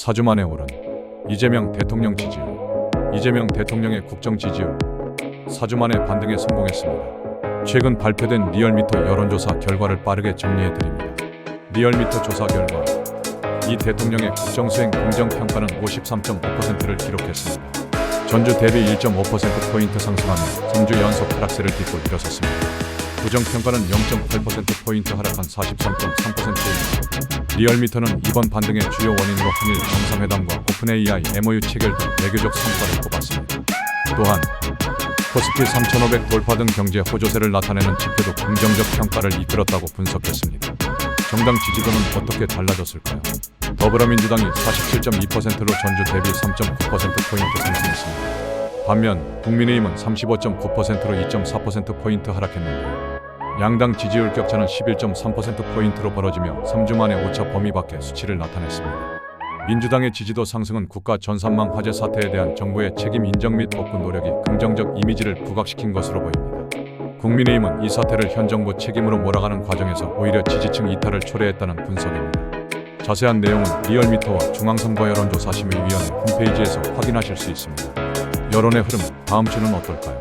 4주 만에 오른 이재명 대통령 지지율. 이재명 대통령의 국정 지지율 4주 만에 반등에 성공했습니다. 최근 발표된 리얼미터 여론조사 결과를 빠르게 정리해 드립니다. 리얼미터 조사 결과 이 대통령의 국정수행 긍정평가는 53.5%를 기록했습니다. 전주 대비 1.5%포인트 상승하며 3주 연속 하락세를 딛고 일어섰습니다. 부정평가는 0.8%포인트 하락한 43.3%입니다. 리얼미터는 이번 반등의 주요 원인으로 한일 정상회담과 오픈AI MOU 체결 등 외교적 성과를 꼽았습니다. 또한 코스피 3,500 돌파 등 경제 호조세를 나타내는 지표도 긍정적 평가를 이끌었다고 분석했습니다. 정당 지지도는 어떻게 달라졌을까요? 더불어민주당이 47.2%로 전주 대비 3.9%포인트 상승했습니다. 반면 국민의힘은 35.9%로 2.4%포인트 하락했는데요. 양당 지지율 격차는 11.3%포인트로 벌어지며 3주 만에 오차 범위 밖의 수치를 나타냈습니다. 민주당의 지지도 상승은 국가 전산망 화재 사태에 대한 정부의 책임 인정 및 복구 노력이 긍정적 이미지를 부각시킨 것으로 보입니다. 국민의힘은 이 사태를 현 정부 책임으로 몰아가는 과정에서 오히려 지지층 이탈을 초래했다는 분석입니다. 자세한 내용은 리얼미터와 중앙선거 여론조사 심의위원회 홈페이지에서 확인하실 수 있습니다. 여론의 흐름 다음 주는 어떨까요?